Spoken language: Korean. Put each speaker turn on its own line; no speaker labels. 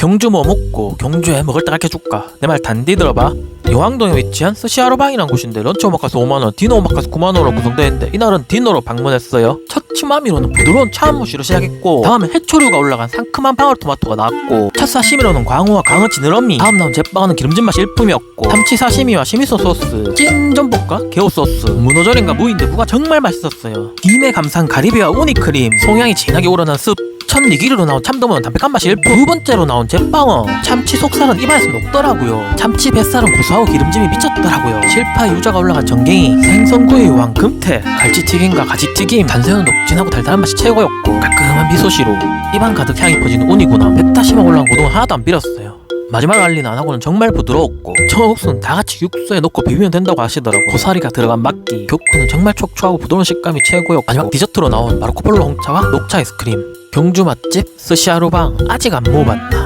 경주 뭐 먹고 경주에 먹을 때 가르쳐줄까? 내 말 단디 들어봐. 여왕동에 위치한 스시하루방이란 곳인데 런치 오마카세 5만원 디너 오마카세 9만원으로 구성되어 있는데 이날은 디너로 방문했어요. 첫 치마미로는 부드러운 차무시로 시작했고 다음에 해초류가 올라간 상큼한 방울토마토가 나왔고 첫 사시미로는 광어와 광어 지느러미 다음 나온 제빵은 기름진 맛이 일품이었고 참치 사시미와 시미소 소스 찐전복과 게오 소스 문어절임과 무인대구가 정말 맛있었어요. 김에 감싼 가리비와 우니크림 송향이 진하게 우러난 습 첫 니기리로 나온 참돔은 담백한 맛이 일품 두 번째로 나온 제빵어. 참치 속살은 입안에서 녹더라고요. 참치 뱃살은 고소하고 기름짐이 미쳤더라고요. 실파 유자가 올라간 전갱이 생선구이 왕 금태 갈치튀김과 가지튀김. 단새우는 녹진하고 달달한 맛이 최고였고 깔끔한 미소시로 입안 가득 향이 퍼지는 우니구나. 뱃다시마 올라간 고동은 하나도 안 비렸어요. 마지막 알린 안하고는 정말 부드러웠고 청국수는 다같이 육수에 넣고 비비면 된다고 하시더라고 고사리가 들어간 막기. 교쿠는 정말 촉촉하고 부드러운 식감이 최고였고 마지막 디저트로 나온 마르코폴로 홍차와 녹차 아이스크림 경주 맛집 스시하루방 아직 안 먹어봤나